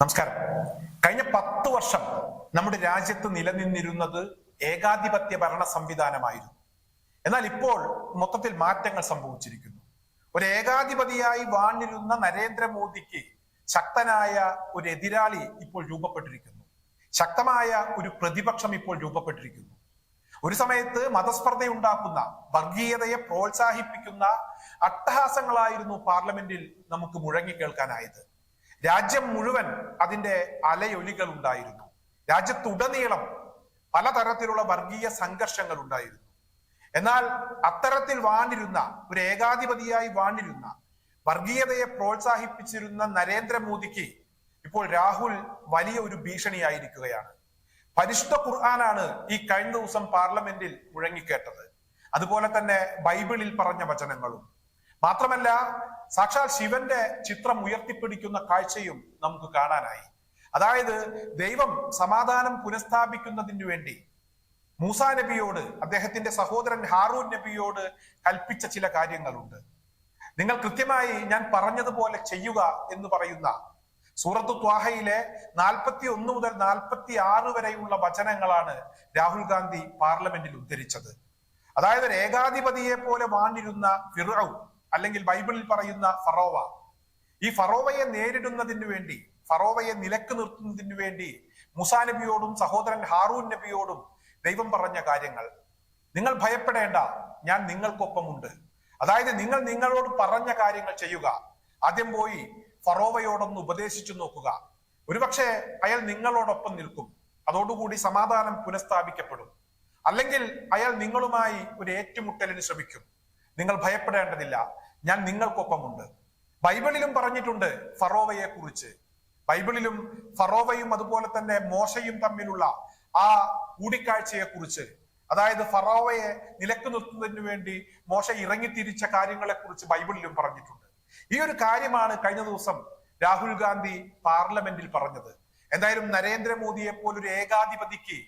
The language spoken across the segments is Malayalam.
നമസ്കാരം. കഴിഞ്ഞ പത്ത് വർഷം നമ്മുടെ രാജ്യത്ത് നിലനിന്നിരുന്നത് ഏകാധിപത്യ ഭരണ സംവിധാനമായിരുന്നു. എന്നാൽ ഇപ്പോൾ മൊത്തത്തിൽ മാറ്റങ്ങൾ സംഭവിച്ചിരിക്കുന്നു. ഒരു ഏകാധിപതിയായി വാണിരുന്ന നരേന്ദ്രമോദിക്ക് ശക്തനായ ഒരു എതിരാളി ഇപ്പോൾ രൂപപ്പെട്ടിരിക്കുന്നു. ശക്തമായ ഒരു പ്രതിപക്ഷം ഇപ്പോൾ രൂപപ്പെട്ടിരിക്കുന്നു. ഒരു സമയത്ത് മതസ്പർദ്ധയുണ്ടാക്കുന്ന വർഗീയതയെ പ്രോത്സാഹിപ്പിക്കുന്ന അട്ടഹാസങ്ങളായിരുന്നു പാർലമെന്റിൽ നമുക്ക് മുഴങ്ങി കേൾക്കാനായത്. രാജ്യം മുഴുവൻ അതിന്റെ അലയൊലികൾ ഉണ്ടായിരുന്നു രാജ്യത്തുടനീളം പലതരത്തിലുള്ള വർഗീയ സംഘർഷങ്ങൾ ഉണ്ടായിരുന്നു എന്നാൽ അത്തരത്തിൽ വാണിരുന്ന ഒരു ഏകാധിപതിയായി വാണിരുന്ന വർഗീയതയെ പ്രോത്സാഹിപ്പിച്ചിരുന്ന നരേന്ദ്രമോദിക്ക് ഇപ്പോൾ രാഹുൽ വലിയ ഒരു ഭീഷണിയായിരിക്കുകയാണ്. പരിശുദ്ധ ഖുർആനാണ് ഈ കഴിഞ്ഞ ദിവസം പാർലമെന്റിൽ മുഴങ്ങിക്കേട്ടത്. അതുപോലെ തന്നെ ബൈബിളിൽ പറഞ്ഞ വചനങ്ങളും. മാത്രമല്ല സാക്ഷാൽ ശിവന്റെ ചിത്രം ഉയർത്തിപ്പിടിക്കുന്ന കാഴ്ചയും നമുക്ക് കാണാനായി. അതായത് ദൈവം സമാധാനം പുനഃസ്ഥാപിക്കുന്നതിന് വേണ്ടി മൂസാ നബിയോട് അദ്ദേഹത്തിന്റെ സഹോദരൻ ഹാറൂൻ നബിയോട് കൽപ്പിച്ച ചില കാര്യങ്ങളുണ്ട്. നിങ്ങൾ കൃത്യമായി ഞാൻ പറഞ്ഞതുപോലെ ചെയ്യുക എന്ന് പറയുന്ന സൂറത്തു ത്വാഹയിലെ നാൽപ്പത്തി ഒന്ന് മുതൽ നാൽപ്പത്തി ആറ് വരെയുള്ള വചനങ്ങളാണ് രാഹുൽ ഗാന്ധി പാർലമെന്റിൽ ഉദ്ധരിച്ചത്. അതായത് ഏകാധിപതിയെ പോലെ വാണിരുന്ന ഫിറൌ അല്ലെങ്കിൽ ബൈബിളിൽ പറയുന്ന ഫറോവ. ഈ ഫറോവയെ നേരിടുന്നതിന് വേണ്ടി ഫറോവയെ നിലയ്ക്ക് നിർത്തുന്നതിന് വേണ്ടി മുസാ നബിയോടും സഹോദരൻ ഹാറൂൻ നബിയോടും ദൈവം പറഞ്ഞ കാര്യങ്ങൾ. നിങ്ങൾ ഭയപ്പെടേണ്ട ഞാൻ നിങ്ങൾക്കൊപ്പമുണ്ട്. അതായത് നിങ്ങൾ നിങ്ങളോട് പറഞ്ഞ കാര്യങ്ങൾ ചെയ്യുക. ആദ്യം പോയി ഫറോവയോടൊന്ന് ഉപദേശിച്ചു നോക്കുക. ഒരുപക്ഷെ അയാൾ നിങ്ങളോടൊപ്പം നിൽക്കും. അതോടുകൂടി സമാധാനം പുനഃസ്ഥാപിക്കപ്പെടും. അല്ലെങ്കിൽ അയാൾ നിങ്ങളുമായി ഒരു ഏറ്റുമുട്ടലിന് ശ്രമിക്കും. നിങ്ങൾ ഭയപ്പെടേണ്ടതില്ല. ഞാൻ നിങ്ങൾക്കൊപ്പമുണ്ട്. ബൈബിളിലും പറഞ്ഞിട്ടുണ്ട് ഫറോവയെ കുറിച്ച് ബൈബിളിലും ഫറോവയും അതുപോലെ തന്നെ മോശയും തമ്മിലുള്ള ആ കൂടിക്കാഴ്ചയെ കുറിച്ച് അതായത് ഫറോവയെ നിലയ്ക്ക് നിർത്തുന്നതിന് വേണ്ടി മോശ ഇറങ്ങിത്തിരിച്ച കാര്യങ്ങളെ കുറിച്ച് ബൈബിളിലും പറഞ്ഞിട്ടുണ്ട്. ഈ ഒരു കാര്യമാണ് കഴിഞ്ഞ ദിവസം രാഹുൽ ഗാന്ധി പാർലമെന്റിൽ പറഞ്ഞത്. എന്തായാലും നരേന്ദ്രമോദിയെ പോലൊരു ഏകാധിപതിക്ക്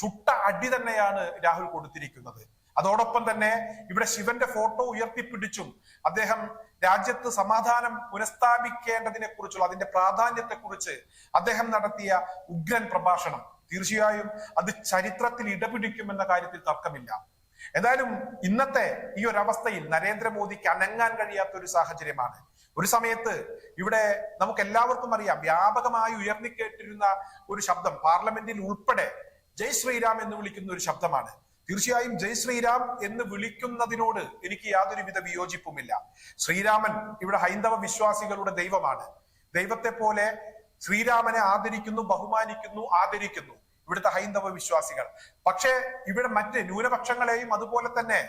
ചുട്ട അടി തന്നെയാണ് രാഹുൽ കൊടുത്തിരിക്കുന്നത്. അതോടൊപ്പം തന്നെ ഇവിടെ ശിവന്റെ ഫോട്ടോ ഉയർത്തിപ്പിടിച്ചും അദ്ദേഹം രാജ്യത്ത് സമാധാനം പുനഃസ്ഥാപിക്കേണ്ടതിനെ കുറിച്ചുള്ള അതിന്റെ പ്രാധാന്യത്തെക്കുറിച്ച് അദ്ദേഹം നടത്തിയ ഉഗ്രൻ പ്രഭാഷണം. തീർച്ചയായും അത് ചരിത്രത്തിൽ ഇടപിടിക്കുമെന്ന കാര്യത്തിൽ തർക്കമില്ല. എന്തായാലും ഇന്നത്തെ ഈ ഒരു അവസ്ഥയിൽ നരേന്ദ്രമോദിക്ക് അനങ്ങാൻ കഴിയാത്ത ഒരു സാഹചര്യമാണ്. ഒരു സമയത്ത് ഇവിടെ നമുക്ക് എല്ലാവർക്കും അറിയാം വ്യാപകമായി ഉയർന്നിക്കേട്ടിരുന്ന ഒരു ശബ്ദം പാർലമെന്റിൽ ഉൾപ്പെടെ ജയ് ശ്രീരാം എന്ന് വിളിക്കുന്ന ഒരു ശബ്ദമാണ്. തീർച്ചയായും ജയ് ശ്രീരാം എന്ന് വിളിക്കുന്നതിനോട് എനിക്ക് യാതൊരുവിധ വിയോജിപ്പുമില്ല. ശ്രീരാമൻ ഇവിടെ ഹൈന്ദവ വിശ്വാസികളുടെ ദൈവമാണ്. ദൈവത്തെ പോലെ ശ്രീരാമനെ ആദരിക്കുന്നു ബഹുമാനിക്കുന്നു ആദരിക്കുന്നു ഇവിടുത്തെ ഹൈന്ദവ വിശ്വാസികൾ. പക്ഷേ ഇവിടെ മറ്റ് ന്യൂനപക്ഷങ്ങളെയും അതുപോലെ തന്നെ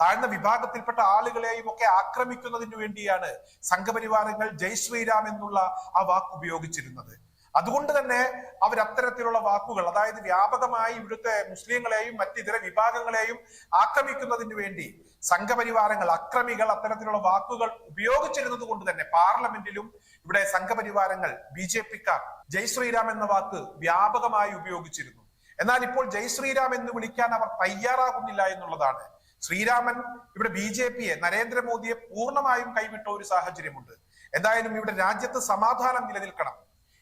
താഴ്ന്ന വിഭാഗത്തിൽപ്പെട്ട ആളുകളെയും ഒക്കെ ആക്രമിക്കുന്നതിന് വേണ്ടിയാണ് സംഘപരിവാരങ്ങൾ ജയ് ശ്രീരാം എന്നുള്ള ആ വാക്ക് ഉപയോഗിച്ചിരുന്നത്. അതുകൊണ്ട് തന്നെ അവർ അത്തരത്തിലുള്ള വാക്കുകൾ അതായത് വ്യാപകമായി ഇവിടുത്തെ മുസ്ലിങ്ങളെയും മറ്റിതര വിഭാഗങ്ങളെയും ആക്രമിക്കുന്നതിന് വേണ്ടി സംഘപരിവാരങ്ങൾ അക്രമികൾ അത്തരത്തിലുള്ള വാക്കുകൾ ഉപയോഗിച്ചിരുന്നത് കൊണ്ട് തന്നെ പാർലമെന്റിലും ഇവിടെ സംഘപരിവാരങ്ങൾ ബി ജെ പിക്കാർ ജയ് ശ്രീരാം എന്ന വാക്ക് വ്യാപകമായി ഉപയോഗിച്ചിരുന്നു. എന്നാൽ ഇപ്പോൾ ജയ് ശ്രീരാം എന്ന് വിളിക്കാൻ അവർ തയ്യാറാകുന്നില്ല എന്നുള്ളതാണ്. ശ്രീരാമൻ ഇവിടെ ബി ജെ പിയെ നരേന്ദ്രമോദിയെ പൂർണമായും കൈവിട്ട ഒരു സാഹചര്യമുണ്ട്. എന്തായാലും ഇവിടെ രാജ്യത്ത് സമാധാനം നിലനിൽക്കണം.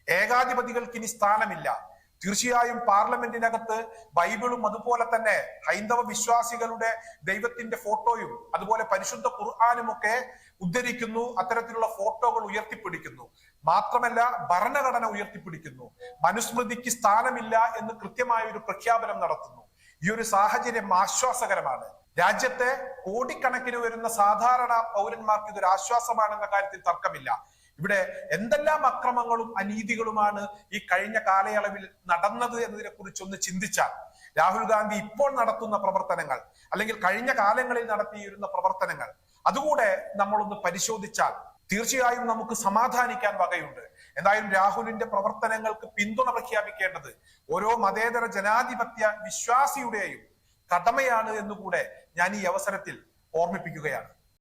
ഏകാധിപതികൾക്ക് ഇനി സ്ഥാനമില്ല. തീർച്ചയായും പാർലമെന്റിനകത്ത് ബൈബിളും അതുപോലെ തന്നെ ഹൈന്ദവ വിശ്വാസികളുടെ ദൈവത്തിന്റെ ഫോട്ടോയും അതുപോലെ പരിശുദ്ധ ഖുർആാനും ഒക്കെ ഉദ്ധരിക്കുന്നു. അത്തരത്തിലുള്ള ഫോട്ടോകൾ ഉയർത്തിപ്പിടിക്കുന്നു. മാത്രമല്ല ഭരണഘടന ഉയർത്തിപ്പിടിക്കുന്നു. മനുസ്മൃതിക്ക് സ്ഥാനമില്ല എന്ന് കൃത്യമായ ഒരു പ്രഖ്യാപനം നടത്തുന്നു. ഈ ഒരു സാഹചര്യം ആശ്വാസകരമാണ്. രാജ്യത്തെ കോടിക്കണക്കിന് വരുന്ന സാധാരണ പൗരന്മാർക്ക് ഇതൊരു ആശ്വാസമാണെന്ന കാര്യത്തിൽ തർക്കമില്ല. ഇവിടെ എന്തെല്ലാം അക്രമങ്ങളും അനീതികളുമാണ് ഈ കഴിഞ്ഞ കാലയളവിൽ നടന്നത് എന്നതിനെ കുറിച്ച് ഒന്ന് ചിന്തിച്ചാൽ രാഹുൽ ഗാന്ധി ഇപ്പോൾ നടത്തുന്ന പ്രവർത്തനങ്ങൾ അല്ലെങ്കിൽ കഴിഞ്ഞ കാലങ്ങളിൽ നടത്തിയിരുന്ന പ്രവർത്തനങ്ങൾ അതുകൂടെ നമ്മളൊന്ന് പരിശോധിച്ചാൽ തീർച്ചയായും നമുക്ക് സമാധാനിക്കാൻ വകയുണ്ട്. എന്തായാലും രാഹുലിന്റെ പ്രവർത്തനങ്ങൾക്ക് പിന്തുണ പ്രഖ്യാപിക്കേണ്ടത് ഓരോ മതേതര ജനാധിപത്യ വിശ്വാസിയുടെയും കടമയാണ് എന്നുകൂടെ ഞാൻ ഈ അവസരത്തിൽ ഓർമ്മിപ്പിക്കുകയാണ്.